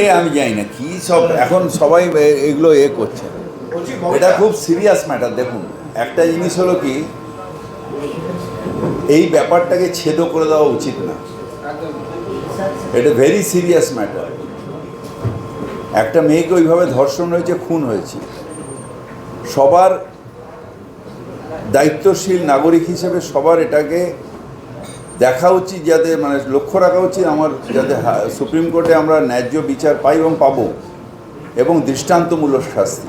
এ, আমি জানি না, কি সব, এখন সবাই এগুলো এ করছে। এটা খুব সিরিয়াস ম্যাটার দেখুন। একটা জিনিস হলো কি, এই ব্যাপারটাকে ছেদ করে দেওয়া উচিত না। এটা ভেরি সিরিয়াস ম্যাটার একটা মেয়েকে ওইভাবে ধর্ষণ হয়েছে, খুন হয়েছে। সবার দায়িত্বশীল নাগরিক হিসেবে সবার এটাকে দেখা উচিত যাতে মানে লক্ষ্য রাখা উচিত আমার যাতে সুপ্রিম কোর্টে আমরা ন্যায্য বিচার পাই এবং পাবো এবং দৃষ্টান্তমূলক শাস্তি।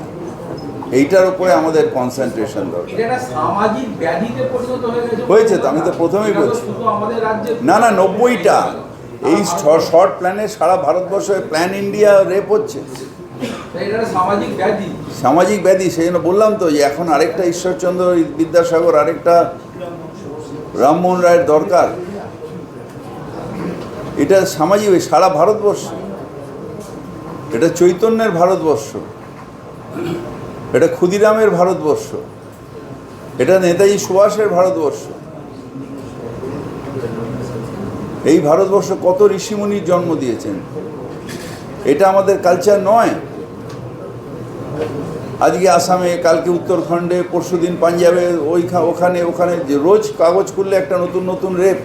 এইটার উপরে আমাদের কনসেন্ট্রেশন দরকার। হয়ে হয়েছে তো, আমি তো প্রথমেই বলছি। না না নব্বইটা। এই শর্ট প্ল্যানে সারা ভারতবর্ষে প্ল্যান ইন্ডিয়া রেপ হচ্ছে। সামাজিক ব্যাধি। সামাজিক ব্যাধি সেই জন্য বললাম তো যে এখন আরেকটা ঈশ্বরচন্দ্র বিদ্যাসাগর আরেকটা রামমোহন রায়ের দরকার। এটা সামাজিক সারা ভারতবর্ষ। এটা চৈতন্যের ভারতবর্ষ। এটা ক্ষুদিরামের ভারতবর্ষ। এটা নেতাজি সুভাষের ভারতবর্ষ। এই ভারতবর্ষ কত ঋষিমুনির জন্ম দিয়েছেন? এটা আমাদের কালচার নয়। আজকে আসামে, কালকে উত্তরাখণ্ডে, পরশুদিন পাঞ্জাবে, ওইখা, ওখানে ওখানে যে রোজ কাগজ খুললে একটা নতুন নতুন রেপ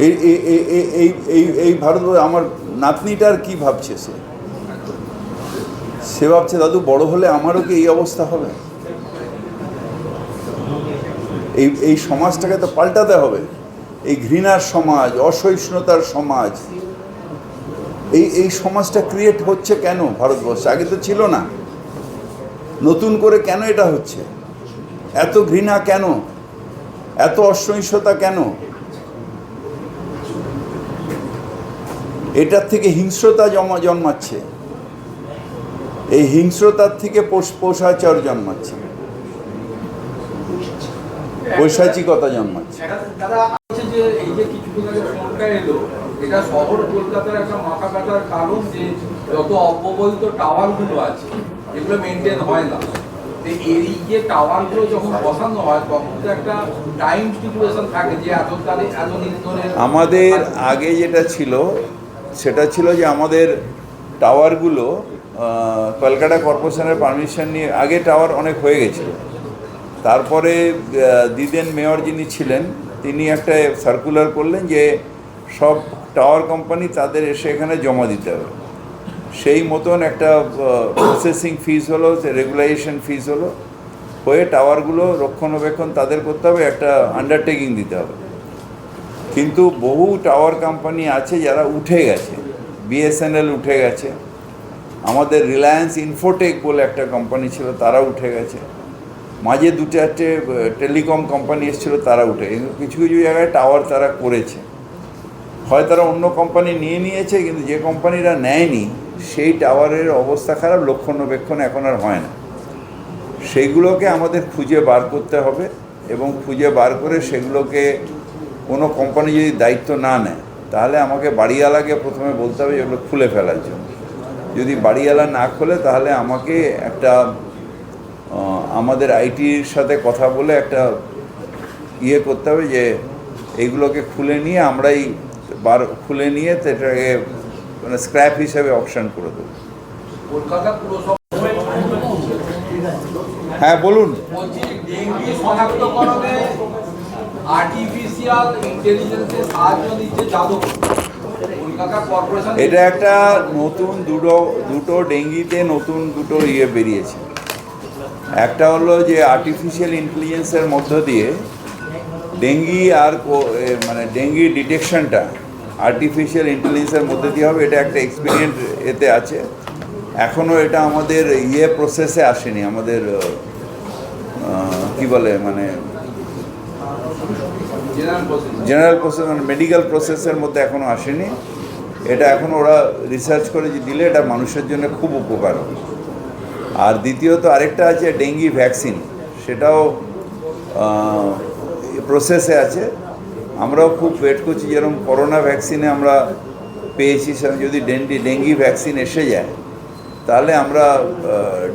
এই, এই- এই- এই- এই এই এই ভারত আমার নাতনিটার কি ভাবছে সে? সে ভাবছে, দাদু, বড় হলে আমারও কি এই অবস্থা হবে? এই এই সমাজটাকে তো পাল্টাতে হবে। এই ঘৃণার সমাজ, অসহিষ্ণুতার সমাজ, এই এই সমাজটা ক্রিয়েট হচ্ছে কেন ভারতবর্ষে? আগে তো ছিল না। নতুন করে কেন এটা হচ্ছে? এত ঘৃণা কেন? এত অসহিষ্ণুতা কেন? এটার থেকে হিংস্রতা জমা জন্মাচ্ছে। এই হিংস্রতার থেকে পোষ- পোষাচার জন্মাচ্ছে। পৈশাচিকতা জন্মাচ্ছে। দাদা যে এই যে কিছুদিন আগে ফোনটা এলো এটা শহর কলকাতার একটা মাথা ব্যথার কারণ যে যত অব্যবহৃত টাওয়ারগুলো আছে এগুলো মেনটেন হয় না। এই যে টাওয়ারগুলো যখন বসানো হয় তখন তো একটা টাইম স্টিপুলেশন থাকে যে এত তারিখ এত আমাদের আগে যেটা ছিল সেটা ছিল যে আমাদের টাওয়ারগুলো কলকাতা কর্পোরেশনের পারমিশন নিয়ে, আগে টাওয়ার অনেক হয়ে গেছিল। তারপরে দিদেন মেয়র যিনি ছিলেন, তিনি একটা সার্কুলার করলেন যে সব টাওয়ার কোম্পানি তাদের এসে এখানে জমা দিতে হবে। সেই মতন একটা প্রসেসিং ফিস হলো রেগুলাইজেশন ফিস হলো, হয়ে টাওয়ারগুলো রক্ষণাবেক্ষণ তাদের করতে হবে, একটা আন্ডারটেকিং দিতে হবে। কিন্তু বহু টাওয়ার কোম্পানি আছে যারা উঠে গেছে বিএসএনএল উঠে গেছে, আমাদের রিলায়েন্স ইনফোটেক বলে একটা কোম্পানি ছিল তারা উঠে গেছে। মাঝে দু চারটে টেলিকম কোম্পানি এসেছিল, তারা উঠে কিন্তু কিছু কিছু জায়গায় টাওয়ার তারা করেছে। হয় তারা অন্য কোম্পানি নিয়ে নিয়েছে, কিন্তু যে কোম্পানিরা নেয়নি, সেই টাওয়ারের অবস্থা খারাপ, লক্ষণাবেক্ষণ এখন আর হয় না। সেইগুলোকে আমাদের খুঁজে বার করতে হবে এবং খুঁজে বার করে সেগুলোকে কোনো কোম্পানি যদি দায়িত্ব না নেয় তাহলে আমাকে বাড়িওয়ালাকে প্রথমে বলতে হবে এগুলো খুলে ফেলার জন্য। যদি বাড়িওয়ালা না খোলে তাহলে আমাকে একটা আমাদের আইটির সাথে কথা বলে একটা ইয়ে করতে হবে যে এইগুলোকে খুলে নিয়ে আমরাই বার খুলে নিয়ে তো এটাকে মানে স্ক্র্যাপ হিসেবে অপশান করে দেবো। হ্যাঁ বলুন। শনাক্তকরণে আর্টিফিশিয়াল ইন্টেলিজেন্সের সাহায্য নিচ্ছে এটা একটা নতুন দুটো দুটো ডেঙ্গিতে নতুন দুটো ইয়ে বেরিয়েছে। একটা হলো যে আর্টিফিশিয়াল ইন্টেলিজেন্সের মধ্য দিয়ে ডেঙ্গি আর মানে ডেঙ্গি ডিটেকশনটা আর্টিফিশিয়াল ইন্টেলিজেন্সের মধ্যে দিয়ে হবে। এটা একটা এক্সপিরিয়েন্ট এতে আছে। এখনও এটা আমাদের ইয়ে প্রসেসে আসেনি। আমাদের কি বলে মানে জেনারেল প্রসেস মানে মেডিকেল প্রসেসের মধ্যে এখনও আসেনি। এটা এখন ওরা রিসার্চ করে যে দিলে এটা মানুষের জন্য খুব উপকার আর দ্বিতীয়ত আরেকটা আছে ডেঙ্গি ভ্যাকসিন সেটাও প্রসেসে আছে। আমরাও খুব ওয়েট করছি যেরকম করোনা ভ্যাকসিনে আমরা পেয়েছি, সেরকম যদি ডেঙ্গি ডেঙ্গি ভ্যাকসিন এসে যায়, তাহলে আমরা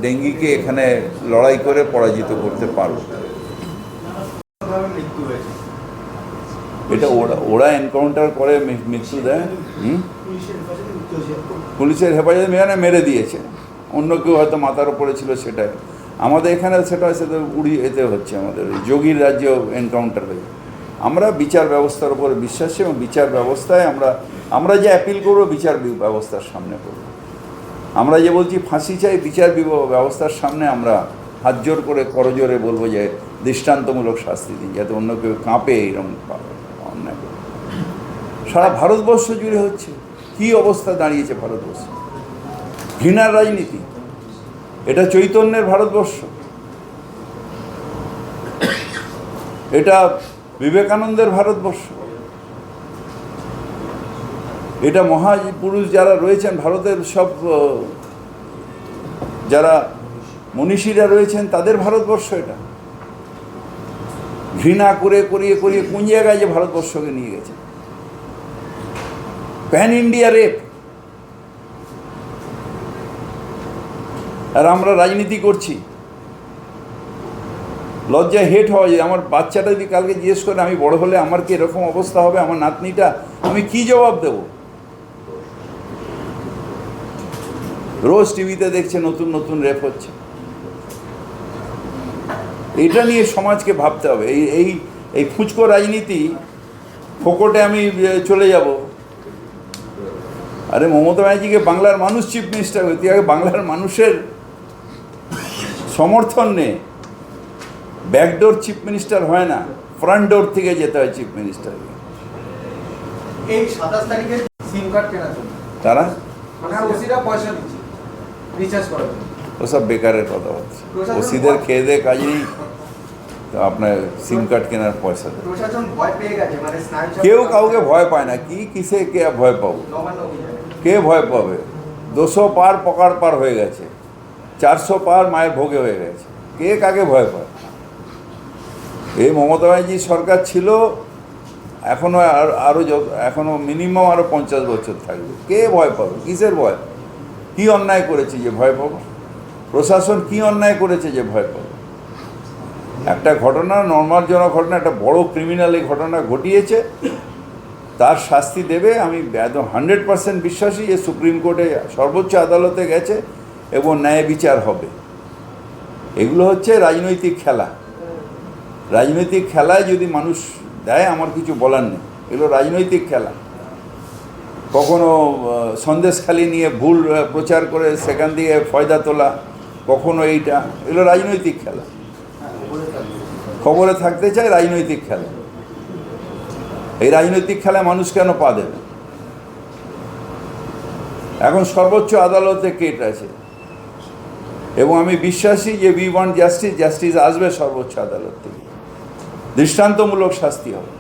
ডেঙ্গিকে এখানে লড়াই করে পরাজিত করতে পারব মৃত্যু হয়েছে এটা ওরা ওরা এনকাউন্টার করে মৃত্যু দেয় পুলিশের হেফাজতে মেয়ানে মেরে দিয়েছে। অন্য কেউ হয়তো মাথার ওপরে ছিল সেটাই। আমাদের এখানে সেটা সেটা উড়ি এতে হচ্ছে আমাদের যোগীর রাজ্য এনকাউন্টার হয়েছে আমরা বিচার ব্যবস্থার উপরে বিশ্বাসী এবং বিচার ব্যবস্থায় আমরা আমরা যে অ্যাপিল করব, বিচার ব্যবস্থার সামনে করব। আমরা যে বলছি ফাঁসি চাই, বিচার ব্যবস্থার সামনে আমরা হাত জোর করে করজোরে বলব যে দৃষ্টান্তমূলক শাস্তি দিন, যাতে অন্য কেউ কাঁপে এইরকম পা- অন্যায় করে। সারা ভারতবর্ষ জুড়ে হচ্ছে। কি অবস্থা দাঁড়িয়েছে ভারতবর্ষ? ঘৃণার রাজনীতি। এটা চৈতন্যের ভারতবর্ষ। এটা বিবেকানন্দের ভারতবর্ষ। এটা মহাপুরুষ যারা রয়েছেন, ভারতের সব যারা মনীষীরা রয়েছেন, তাদের ভারতবর্ষ এটা। ঘৃণা করে করিয়ে করিয়ে কোন জায়গায় যে ভারতবর্ষকে নিয়ে গেছে। প্যান ইন্ডিয়া রেপ আর আমরা রাজনীতি করছি। লজ্জায় হেট হওয়া যায়। আমার বাচ্চাটা যদি কালকে জিজ্ঞেস করে, আমি বড় হলে আমার কি এরকম অবস্থা হবে? আমার নাতনিটা, আমি কি জবাব দেব? রোজ টিভিতে দেখছে নতুন নতুন রেপ হচ্ছে। এটা নিয়ে সমাজকে ভাবতে হবে। এই এই এই ফুচকো রাজনীতি, ফোকটে আমি চলে যাব। আরে মমতা ব্যানার্জিকে বাংলার মানুষ চিফ মিনিস্টার হয়ে তুই আগে বাংলার মানুষের সমর্থন নে। ব্যাকডোর চিফ মিনিস্টার হয় না ফ্রন্ট ডোর থেকে যেতে হয় চিফ মিনিস্টারকে এই সাতাশ তারিখে সিম কার্ড কেনার জন্য। তারা? মানে ওসিরা পয়সা দিচ্ছে রিচার্জ করার জন্য। ওসব বেকারের কথা হচ্ছে প্রশাসন ওসিদের খেয়ে দিয়ে কাজ নেই। আপনার সিম কার্ড কেনার পয়সা গেছে মানে কেউ কাউকে ভয় পায় না। কি কিসে কে ভয় পাবো? কে ভয় পাবে? দুশো পার পকার পার হয়ে গেছে। চারশো পার মায়ের ভোগে হয়ে গেছে। কে কাকে ভয় পায়? এই মমতা ব্যানার্জি সরকার ছিল এখনও আরও এখনও মিনিমাম আরও পঞ্চাশ বছর থাকবে। কে ভয় পাবে? কিসের ভয়? কি অন্যায় করেছে যে ভয় পাবো? প্রশাসন কি অন্যায় করেছে যে ভয় পাবো? একটা ঘটনা, নর্মাল জনক ঘটনা একটা বড় ক্রিমিনাল এই ঘটনা ঘটিয়েছে। তার শাস্তি দেবে। আমি একদম হান্ড্রেড পার্সেন্ট বিশ্বাসী যে সুপ্রিম কোর্টে সর্বোচ্চ আদালতে গেছে এবং ন্যায় বিচার হবে। এগুলো হচ্ছে রাজনৈতিক খেলা। রাজনৈতিক খেলায় যদি মানুষ দেয়, আমার কিছু বলার নেই। এগুলো রাজনৈতিক খেলা। কখনো সন্দেশখালি নিয়ে ভুল প্রচার করে সেখান দিয়ে ফয়দা তোলা, কখনো এইটা। এগুলো রাজনৈতিক খেলা। খবরে থাকতে চায় রাজনৈতিক খেলা। এই রাজনৈতিক খেলায় মানুষ কেন পা দেবে? এখন সর্বোচ্চ আদালতে কেট আছে? এবং আমি বিশ্বাসী যে উই ওয়ান্ট জাস্টিস জাস্টিস আসবে সর্বোচ্চ আদালত থেকে। দৃষ্টান্তমূলক শাস্তি হবে।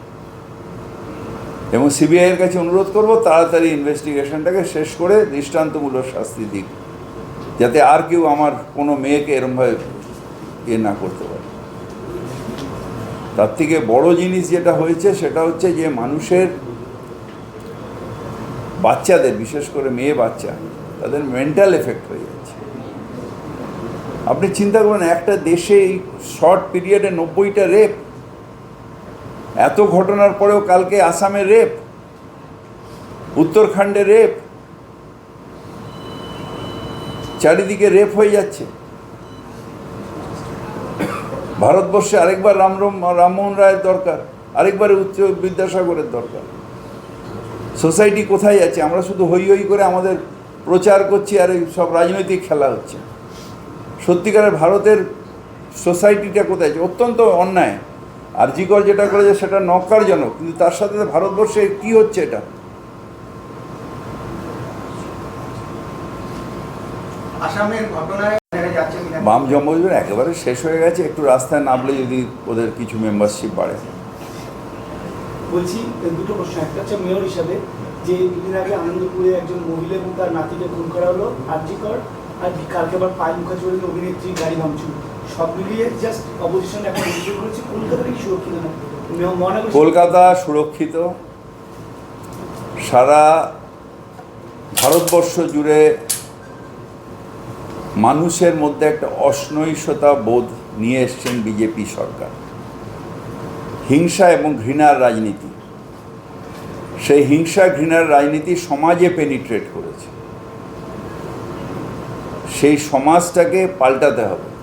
এবং সিবিআইয়ের কাছে অনুরোধ করব, তাড়াতাড়ি ইনভেস্টিগেশনটাকে শেষ করে দৃষ্টান্তমূলক শাস্তি দিক যাতে আর কেউ আমার কোনো মেয়েকে এরমভাবে ইয়ে না করতে পারে। তার থেকে বড় জিনিস যেটা হয়েছে সেটা হচ্ছে যে মানুষের বাচ্চাদের, বিশেষ করে মেয়ে বাচ্চা, তাদের মেন্টাল এফেক্ট হয়ে যাচ্ছে। আপনি চিন্তা করুন, একটা দেশে এই শর্ট পিরিয়ডে নব্বইটা রেপ এত ঘটনার পরেও কালকে আসামে রেপ উত্তরাখণ্ডে রেপ চারিদিকে রেপ হয়ে যাচ্ছে। ভারতবর্ষে আরেকবার রামরম রামমোহন রায়ের দরকার, আরেকবার উচ্চ বিদ্যাসাগরের দরকার। সোসাইটি কোথায় যাচ্ছে আমরা শুধু হই হই করে আমাদের প্রচার করছি আর এই সব রাজনৈতিক খেলা হচ্ছে। সত্যিকারের ভারতের সোসাইটিটা কোথায় আছে? অত্যন্ত অন্যায়। আর জিকর যেটা করেছে সেটা নকারজনক, কিন্তু তার সাথে ভারতবর্ষে কি হচ্ছে এটা? আসামের ঘটনায় যাচ্ছে বাম জম্মুজের একেবারে শেষ হয়ে গেছে একটু রাস্তায় নামলে যদি ওদের কিছু মেম্বারশিপ বাড়ে। বলছি দুটো প্রশ্ন একটা হচ্ছে মেয়র হিসাবে যে দুদিন আগে আনন্দপুরে একজন মহিলা এবং তার নাতিকে খুন করা হলো আরজিকর আর কালকে আবার পায়েল মুখার্জি অভিনেত্রী গাড়ি ভাঙচুর। সব মিলিয়ে জাস্ট অপোজিশন এখন অভিযোগ করেছে কলকাতাটা কি সুরক্ষিত না। কলকাতা সুরক্ষিত। সারা ভারতবর্ষ জুড়ে মানুষের মধ্যে একটা অসনৈষতা বোধ নিয়ে এসছেন বিজেপি সরকার। হিংসা এবং ঘৃণার রাজনীতি। সেই হিংসা, ঘৃণার রাজনীতি সমাজে পেনিট্রেট করেছে। সেই সমাজটাকে পাল্টাতে হবে।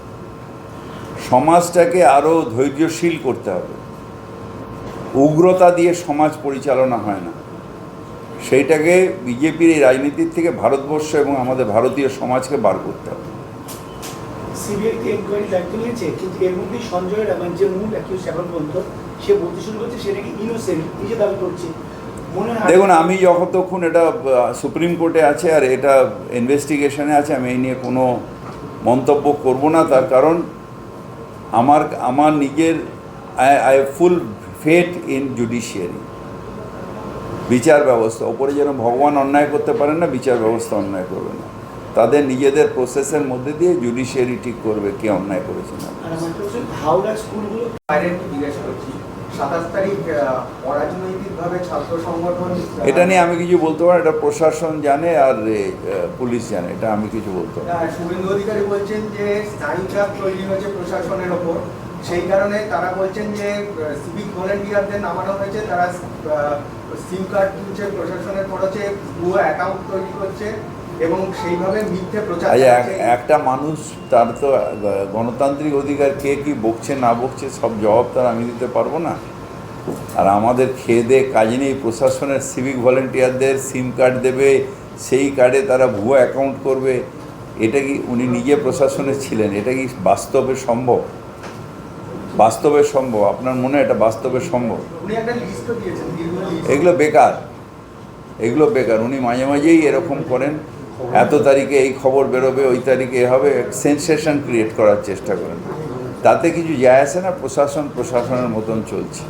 সমাজটাকে আরও ধৈর্যশীল করতে হবে। উগ্রতা দিয়ে সমাজ পরিচালনা হয় না। সেইটাকে বিজেপির এই রাজনীতির থেকে ভারতবর্ষ এবং আমাদের ভারতীয় সমাজকে বার করতে হবে। সিবিআই কে এনকোয়ারি দায়িত্ব নিয়েছে? কিন্তু এর মধ্যেই সঞ্জয় রামান যে মূল অ্যাকিউজ এখন পর্যন্ত সে বলতে শুরু করছে সে নাকি ইনোসেন্ট নিজে দাবি করছে? দেখুন আমি যতক্ষণ এটা সুপ্রিম কোর্টে আছে আর এটা ইনভেস্টিগেশনে আছে আমি এই নিয়ে কোনো মন্তব্য করব না। তার কারণ আমার আমার নিজের I I full faith in judiciary বিচার ব্যবস্থা। ওপরে যেন ভগবান অন্যায় করতে পারেন না বিচার ব্যবস্থা অন্যায় করবে না। তাদের নিজেদের প্রসেসের মধ্যে দিয়ে জুডিশিয়ারি ঠিক করবে কে অন্যায় করেছে না। সাতাশ তারিখ অরাজনৈতিকভাবে ছাত্র সংগঠন এটা নিয়ে আমি কিছু বলতে পারি এটা প্রশাসন জানে আর পুলিশ জানে এটা আমি কিছু বলতে পারি শুভেন্দু অধিকারী বলছেন যে তৈরি হয়েছে প্রশাসনের ওপর। সেই কারণে তারা বলছেন যে সিভিক ভলেন্টিয়ারদের নামানো হয়েছে তারা সিম কার্ড তুলছে প্রশাসনের খরচে ভুয়ো অ্যাকাউন্ট তৈরি করছে এবং সেইভাবে মিথ্যে প্রচার একটা মানুষ তার তো গণতান্ত্রিক অধিকার কে কি বকছে না বকছে সব জবাব তার আমি দিতে পারব না। আর আমাদের খেয়ে দিয়ে কাজ নেই প্রশাসনের সিভিক ভলেন্টিয়ারদের সিম কার্ড দেবে সেই কার্ডে তারা ভুয়ো অ্যাকাউন্ট করবে। এটা কি উনি নিজে প্রশাসনে ছিলেন? এটা কি বাস্তবে সম্ভব? বাস্তবে সম্ভব আপনার মনে এটা বাস্তবে সম্ভব? এগুলো বেকার এগুলো বেকার। উনি মাঝে মাঝেই এরকম করেন এত তারিখে এই খবর বেরোবে ওই তারিখে হবে সেন্সেশন ক্রিয়েট করার চেষ্টা করেন। তাতে কিছু যায় আসে না প্রশাসন প্রশাসনের মতন চলছে।